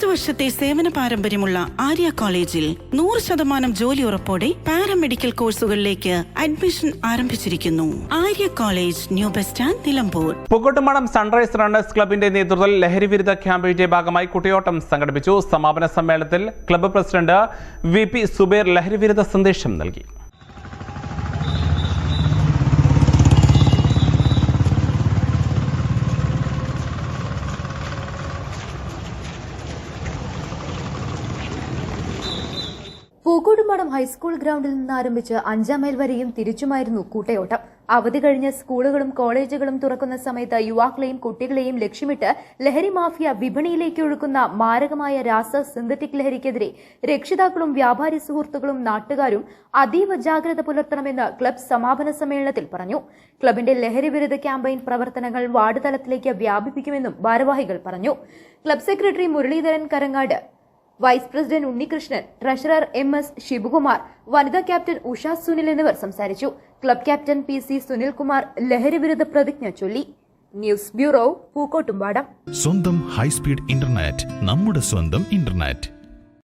മുപ്പത് വർഷത്തെ സേവന പാരമ്പര്യമുള്ള ആര്യ കോളേജിൽ നൂറ് ശതമാനം ജോലി ഉറപ്പോടെ പാരാമെഡിക്കൽ കോഴ്സുകളിലേക്ക് അഡ്മിഷൻ ആരംഭിച്ചിരിക്കുന്നു. Arya college new bus stand Nilambur. Pookkottumanna sunrise runners ക്ലബിന്റെ നേതൃത്വത്തിൽ ലഹരിവിരുദ്ധ ക്യാമ്പയിന്റെ ഭാഗമായി കുട്ടിയോട്ടം സംഘടിപ്പിച്ചു. സമാപന സമ്മേളനത്തിൽ club president V P Subair ലഹരിവിരുദ്ധ സന്ദേശം നൽകി. പൂക്കോടുംപാടം ഹൈസ്കൂൾ ഗ്രൗണ്ടിൽ നിന്ന് ആരംഭിച്ച് അഞ്ചാം മൈൽ വരെയും തിരിച്ചുമായിരുന്നു കൂട്ടയോട്ടം. അവധി കഴിഞ്ഞ് സ്കൂളുകളും കോളേജുകളും തുറക്കുന്ന സമയത്ത് യുവാക്കളെയും കുട്ടികളെയും ലക്ഷ്യമിട്ട് ലഹരി മാഫിയ വിപണിയിലേക്ക് ഒഴുക്കുന്ന മാരകമായ രാസ സിന്തറ്റിക് ലഹരിക്കെതിരെ രക്ഷിതാക്കളും വ്യാപാരി സുഹൃത്തുക്കളും നാട്ടുകാരും അതീവ ജാഗ്രത പുലർത്തണമെന്ന് ക്ലബ് സമാപന സമ്മേളനത്തിൽ പറഞ്ഞു. ക്ലബിന്റെ ലഹരി വിരുദ്ധ ക്യാമ്പയിൻ പ്രവർത്തനങ്ങൾ വാർഡ് തലത്തിലേക്ക് വ്യാപിപ്പിക്കുമെന്നും ഭാരവാഹികൾ പറഞ്ഞു. Club secretary Muraleedharan Karangad vice president Unnikrishnan treasurer M S Sivakumar വനിതാ ക്യാപ്റ്റൻ ഉഷ സുനിൽ എന്നിവർ സംസാരിച്ചു. Club captain P C Sunilkumar ലഹരിവിരുദ്ധ പ്രതിജ്ഞ ചൊല്ലി. News bureau Pookkottumpadam. സ്വന്തം ഹൈസ്പീഡ് ഇന്റർനെറ്റ് നമ്മുടെ സ്വന്തം ഇന്റർനെറ്റ്.